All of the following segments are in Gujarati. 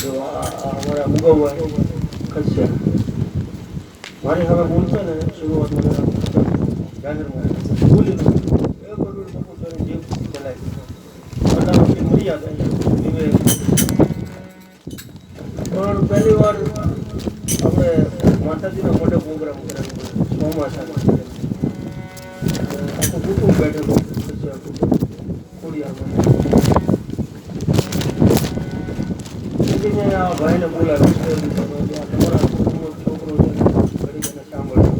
અમારા મુગવવા ખસ્યા મારી હવે બોલ છે ને શરૂઆતમાં જાહેરમાં બોલી એ બધું કપૂર જીવ ચલાવી અનાવતી મર્યાદા વિવેક પણ પહેલી વાર આપણે માતાજીનો મોટો પ્રોગ્રામ કરેલો ચોમાસાનો આખું કુટુંબ બેઠેલું ખસ્યા આ ભાઈને બોલાવ્યો આ તમારા છોકરો છે. સાંભળ્યો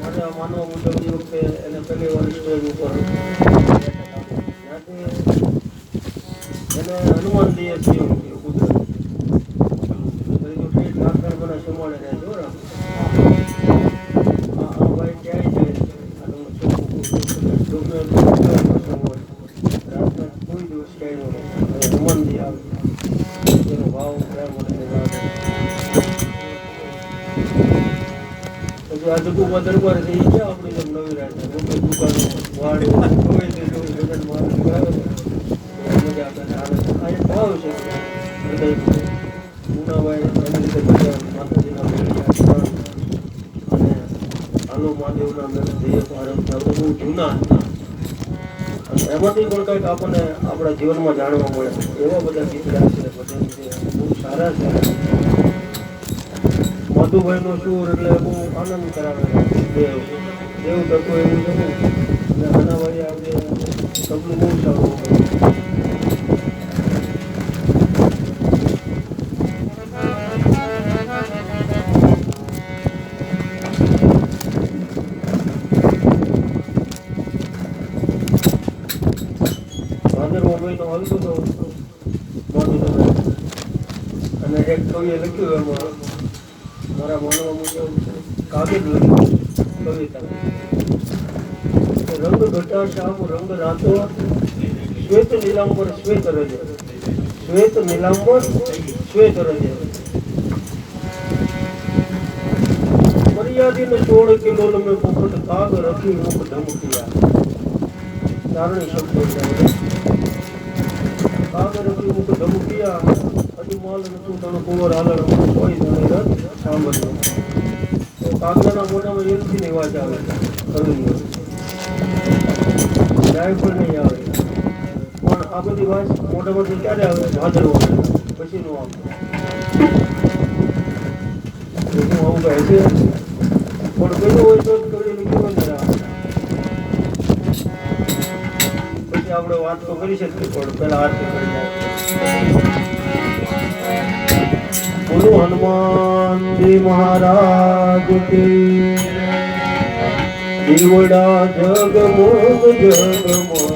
મારે માનવા વખતે એને પહેલી વાર એને હનુમાન દઈએ છીએ કુદરત પછી જો ઠેઠ મને આ ભાઈ ક્યાંય તમારું છોકરું કોઈ દિવસ ક્યાંય ન હવે આવે એનો ભાવ દરબાર છે એ આપણી નવી છે ગમે ગમે તે મજા આવે ને આવે ભાવ છે હૃદય માતાજીના અને આલો મહાદેવના મેળ જઈએ બધા બહુ જૂના એમાંથી પણ કંઈક આપણને આપણા જીવનમાં જાણવા મળે. એવા બધા ગીતડા છે બધા બહુ સારા છે. મધુભાઈનો સૂર એટલે બહુ આનંદ કરાવે દેવ. દેવ તત્વ એવું છે ને અને આના ભાઈ આજે સબલું બહુ સારું ભાદરવો મહિનો હલતો હતો મધુભાઈ અને એક કવિએ લખ્યું એમાં, મારા માનવા મુજબ, કાગળ લખ્યું કવિતા રંગ ઘટા શ્યામ રંગ રાતો, શ્વેત નીલાંબર શ્વેત રજે. શ્વેત નીલાંબર શ્વેત રજે. ને સોળ કિલો મેં પોપટ, કાગ રખી મુખ ધમકિયા. ચારણી શબ્દો માલ નતું તણ કુંવર હાલર કોઈ ધણી રથ સાંભળ્યો તો કાગડાના મોઢામાં એલથી ની વાત આવે. કવિની પણ નહીં આવે. પણ આ બધી વાત મોઢામાંથી ક્યારે આવે? ભાદરવા પછી નું આવે. તો આવું કહે છે. પણ કયું હોય તો જ કવિ આપણે વાત તો કરી શકીએ, પણ પહેલા આરતી કરી. બોલો હનુમાનજી મહારાજ કી દીવડા જગમોગ જગમોગ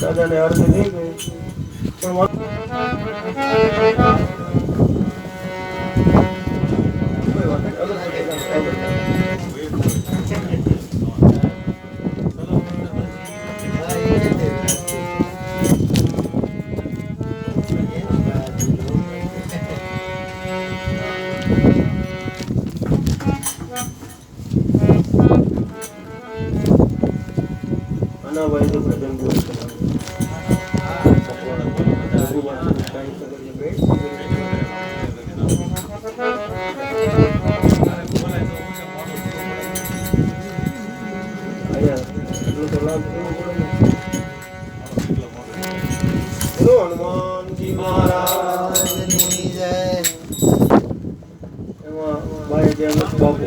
દાદાને અર્ધ નહીં ગયો પણ હનુમાનજી મહારાજ મહારાજની જય એમાં મારે ત્યાં બાપુ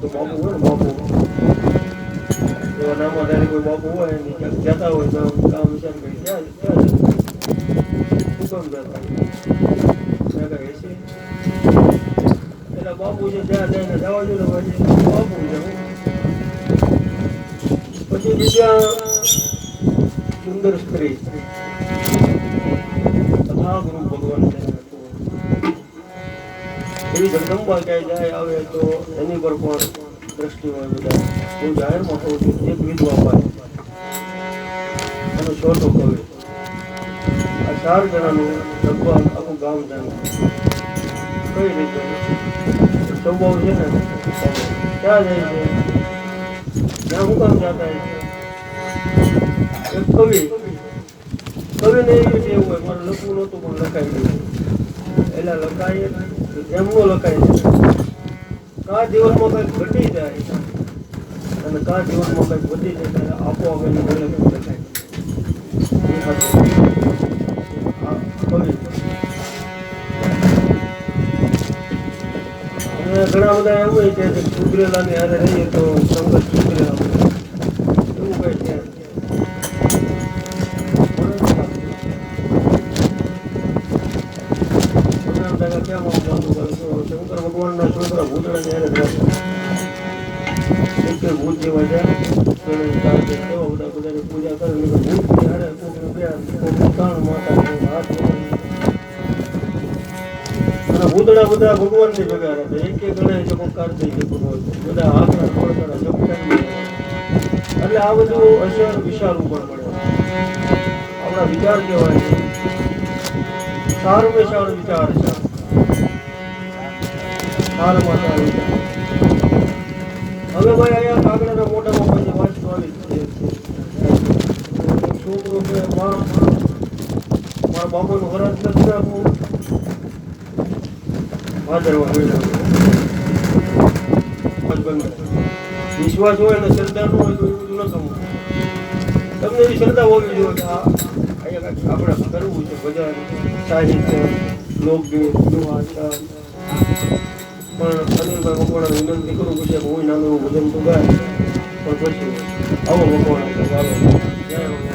તો બાપુ હોય ને બાપુ એવા નામાં કોઈ બાપુ હોય ને, ક્યાંક જતા હોય તો કામ છે પેલા બાપુ છે જ્યાં જાય ને જવા દો પછી બાપુ છે પછી બીજા સુંદર સ્ત્રી તથા ગુરુ ભગવાન એવી જગદંબા ક્યાંય જાય આવે તો એની પર પણ દ્રષ્ટિ હોય બધા. હું જાહેરમાં કહું છું, એક વિધવા ભાઈ એનો છોટો કવિ. ચાર જણાનું લગભગ આખું ગામ જાણવું કઈ રીતે? સ્વભાવ છે ને? ક્યાં જાય છે? ત્યાં હું કામ છે? એક કવિ. કવિને એવી એવું હોય, મારે લખવું નહોતું, પણ લખાઈ ગયું. એટલે લખાય એમનો લખાય છે. કા જીવનમાં કંઈક ઘટી જાય, અને કા જીવનમાં કંઈક વધી જાય ત્યારે આપોઆપ એની લખાય ઘણા બધા એવું હોય કે સુધરેલાની હારે રહીએ તો સંગત બને. એવું કરે છે? શંકર ભગવાનના છોકરા ભૂતળા કે ભૂત જેવા છે તેને બધા બધાની પૂજા કરે ભૂત બે હાથ. અને ભૂતળા બધા ભગવાનની ભેગા હતા એક એક ગણે કોઈ કાર્તિક ભગવાન બધા ખોળકરા જપટાવી એટલે આ બધું અસર વિશાળ પણ પડે આપણા વિચાર કહેવાય છે. સારું સારો વિચાર છે. સારામાં હવે ભાઈ અહીંયા કાગડાના મોઢામાં પછી વાંચતો આવી. છોકરો કે મા મારા બાપાનું વરસ નથી મહિના વિશ્વાસ હોય ને શ્રદ્ધા ન હોય તો એવું ન થવું તમને એવી શ્રદ્ધા હોવી જોઈએ કે અહીંયા આપણે કરવું છે ભજન સાહિત્ય લોકગીત દુહાચા પણ અનિલભાઈ મકવાણાને વિનંતી કરું કે હું નાનું એવું ભજન તો ગાય, પણ પછી આવો મકવાણા ચાલો